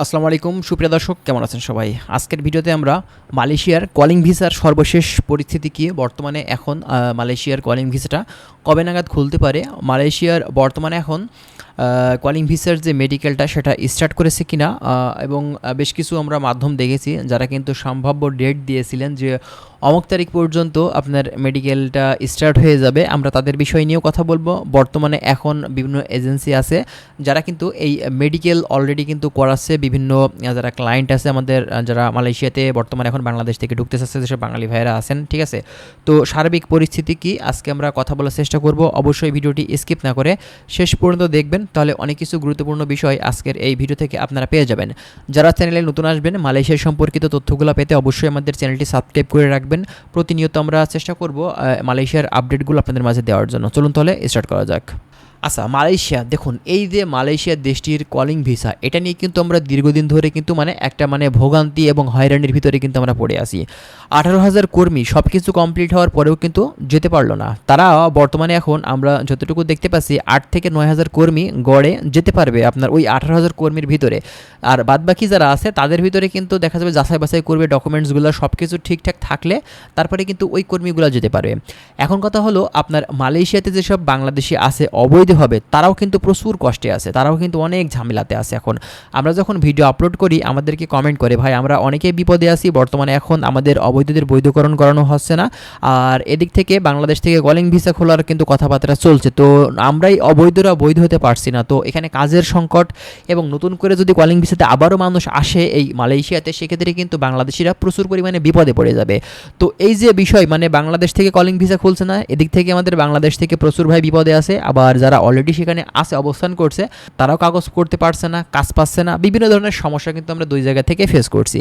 আসসালামু আলাইকুম, সুপ্রিয় দর্শক, কেমন আছেন সবাই? আজকের ভিডিওতে আমরা মালয়েশিয়ার কলিং ভিসার সর্বশেষ পরিস্থিতি কি? বর্তমানে এখন মালয়েশিয়ার কলিং ভিসাটা কবে নাগাদ খুলতে পারে? মালয়েশিয়ার বর্তমানে এখন কলিং ভিসার যে মেডিকেলটা সেটা স্টার্ট করেছে কিনা আহ, এবং বেশ কিছু আমরা মাধ্যম দেখেছি যারা কিন্তু সম্ভাব্য ডেট দিয়েছিলেন যে অমুক তারিখ পর্যন্ত আপনার মেডিকেলটা স্টার্ট হয়ে যাবে। আমরা তাদের বিষয় নিয়েও কথা বলব। বর্তমানে এখন বিভিন্ন এজেন্সি আছে যারা কিন্তু এই মেডিকেল অলরেডি কিন্তু করাচ্ছে। বিভিন্ন যারা ক্লায়েন্ট আছে আমাদের যারা মালয়েশিয়াতে বর্তমানে এখন বাংলাদেশ থেকে ঢুকতে চাচ্ছে যেসব বাঙালি ভাইয়েরা আছেন ঠিক আছে? তো সার্বিক পরিস্থিতি কি? আজকে আমরা কথা বলার চেষ্টা করব। অবশ্যই ভিডিওটি স্কিপ না করে শেষ পর্যন্ত দেখবেন। তাহলে অনেক কিছু গুরুত্বপূর্ণ বিষয় আজকের এই ভিডিও থেকে আপনারা পেয়ে যাবেন। যারা চ্যানেলে নতুন আসবেন, মালয়েশিয়া সম্পর্কিত তথ্যগুলো পেতে অবশ্যই আমাদের চ্যানেলটি সাবস্ক্রাইব করে রাখবেন। প্রতিনিয়ত আমরা চেষ্টা করব মালয়েশিয়ার আপডেটগুলো আপনাদের মাঝে দেওয়ার জন্য। চলুন তাহলে স্টার্ট করা যাক। আচ্ছা মালয়েশিয়া, দেখুন, এই যে মালয়েশিয়া দেশটির কলিং ভিসা এটা নিয়ে কিন্তু আমরা দীর্ঘদিন ধরে কিন্তু মানে একটা মানে ভোগান্তি এবং হয়রানির ভিতরে কিন্তু আমরা পড়ে আসি আঠারো হাজার কর্মী সব কিছু কমপ্লিট হওয়ার পরেও কিন্তু যেতে পারল না। তারা বর্তমানে এখন আমরা যতটুকু দেখতে পাচ্ছি, আট থেকে নয় হাজার কর্মী গড়ে যেতে পারবে আপনার ওই আঠারো হাজার কর্মীর ভিতরে। আর বাদবাকি যারা আছে, তাদের ভিতরে কিন্তু দেখা যাবে যাচাই বাছাই করবে ডকুমেন্টসগুলো সব কিছু ঠিকঠাক থাকলে তারপরে কিন্তু ওই কর্মীগুলো যেতে পারবে। এখন কথা হলো, আপনার মালয়েশিয়াতে যেসব বাংলাদেশি আছে অবৈধভাবে তারাও কিন্তু প্রচুর কষ্টে আছে, তারাও কিন্তু অনেক ঝামেলাতে আছে এখন। আমরা যখন ভিডিও আপলোড করি, আমাদেরকে কমেন্ট করে, ভাই, আমরা অনেকেই বিপদে আছি, বর্তমানে এখন আমাদের অবৈধদের বৈধকরণ করানো হচ্ছে না। আর এদিক থেকে বাংলাদেশ থেকে কলিং ভিসা খোলার কিন্তু কথাবার্তা চলছে। তো আমরাই অবৈধরা বৈধ হতে পারছি না। তো এখানে কাজের সংকট এবং নতুন করে যদি কলিং ভিসাতে আবারও মানুষ আসে এই মালয়েশিয়াতে, সেক্ষেত্রে কিন্তু বাংলাদেশিরা প্রচুর পরিমাণে বিপদে পড়ে যাবে। তো এই যে বিষয় মানে বাংলাদেশ থেকে কলিং ভিসা খুলছে না, এদিক থেকে আমাদের বাংলাদেশ থেকে প্রচুর ভাই বিপদে আছে। আবার যারা অলরেডি সেখানে আছে, অবস্থান করছে। তারাও কাগজ করতে পারছে না, কাজ পাচ্ছে না। বিভিন্ন ধরনের সমস্যা কিন্তু আমরা দুই জায়গা থেকে ফেস করছি।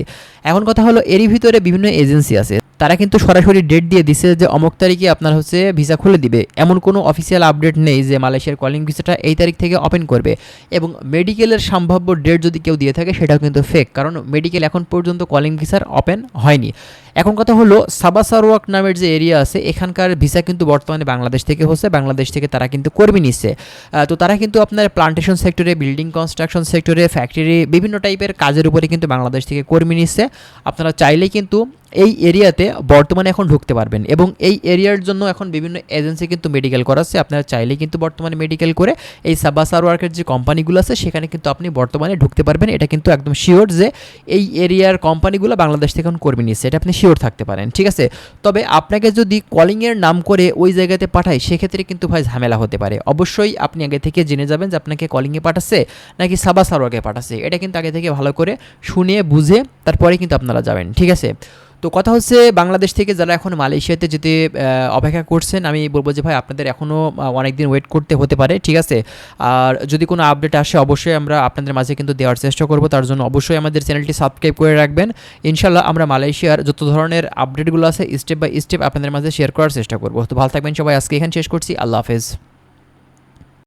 এখন কথা হলো, এরই ভিতরে বিভিন্ন এজেন্সি আছে। তারা কিন্তু সরাসরি ডেট দিয়ে দিছে যে অমুক তারিখে আপনার হচ্ছে ভিসা খুলে দিবে। এমন কোনো অফিসিয়াল আপডেট নেই যে মালয়েশিয়ার কলিং ভিসাটা এই তারিখ থেকে ওপেন করবে। এবং মেডিকেলের সম্ভাব্য ডেট যদি কেউ দিয়ে থাকে, সেটাও কিন্তু ফেক কারণ মেডিকেল এখন পর্যন্ত কলিং ভিসার ওপেন হয়নি। এখন কথা হলো সাবাসারওয়াক নামের যে এরিয়া আছে, এখানকার ভিসা কিন্তু বর্তমানে বাংলাদেশ থেকে হচ্ছে, বাংলাদেশ থেকে তারা কিন্তু কর্মী নিচ্ছে। তো তারা কিন্তু আপনার প্লান্টেশন সেক্টরে বিল্ডিং কনস্ট্রাকশন সেক্টরে ফ্যাক্টরি বিভিন্ন টাইপের কাজের উপরে কিন্তু বাংলাদেশ থেকে কর্মী নিচ্ছে। আপনারা চাইলেই কিন্তু এই এরিয়াতে বর্তমানে এখন ঢুকতে পারবেন এবং এই এরিয়ার জন্য এখন বিভিন্ন এজেন্সি কিন্তু মেডিকেল করাচ্ছে। আপনারা চাইলে কিন্তু বর্তমানে মেডিকেল করে এই সাবাসার ওয়ার্কের যে কোম্পানিগুলো আছে, সেখানে কিন্তু আপনি বর্তমানে ঢুকতে পারবেন। এটা কিন্তু একদম শিওর যে এই এরিয়ার কোম্পানিগুলো বাংলাদেশ থেকে এখন কর্মী নিচ্ছে। এটা আপনি শিওর থাকতে পারেন, ঠিক আছে? তবে আপনাকে যদি কলিংয়ের নাম করে ওই জায়গাতে পাঠায়, সেক্ষেত্রে কিন্তু ভাই ঝামেলা হতে পারে। অবশ্যই আপনি আগে থেকে জেনে যাবেন যে আপনাকে কলিংয়ে পাঠাচ্ছে নাকি সাবা সারোয়াকে পাঠাচ্ছে। এটা কিন্তু আগে থেকে ভালো করে শুনে, বুঝে তারপরে কিন্তু আপনারা যাবেন, ঠিক আছে? তো কথা হচ্ছে বাংলাদেশ থেকে যারা এখন মালয়েশিয়াতে যেতে অপেক্ষা করছেন, আমি বলব যে ভাই আপনাদের এখনও অনেক দিন ওয়েট করতে হতে পারে, ঠিক আছে? আর যদি কোনো আপডেট আসে, অবশ্যই আমরা আপনাদের মাঝে কিন্তু দেওয়ার চেষ্টা করব, তার জন্য অবশ্যই আমাদের চ্যানেলটি সাবস্ক্রাইব করে রাখবেন। ইনশাল্লাহ আমরা মালয়েশিয়ার যত ধরনের আপডেটগুলো আছে স্টেপ বাই স্টেপ আপনাদের মাঝে শেয়ার করার চেষ্টা করব। তো ভালো থাকবেন সবাই, আজকে এখানে শেষ করছি, আল্লাহ হাফেজ।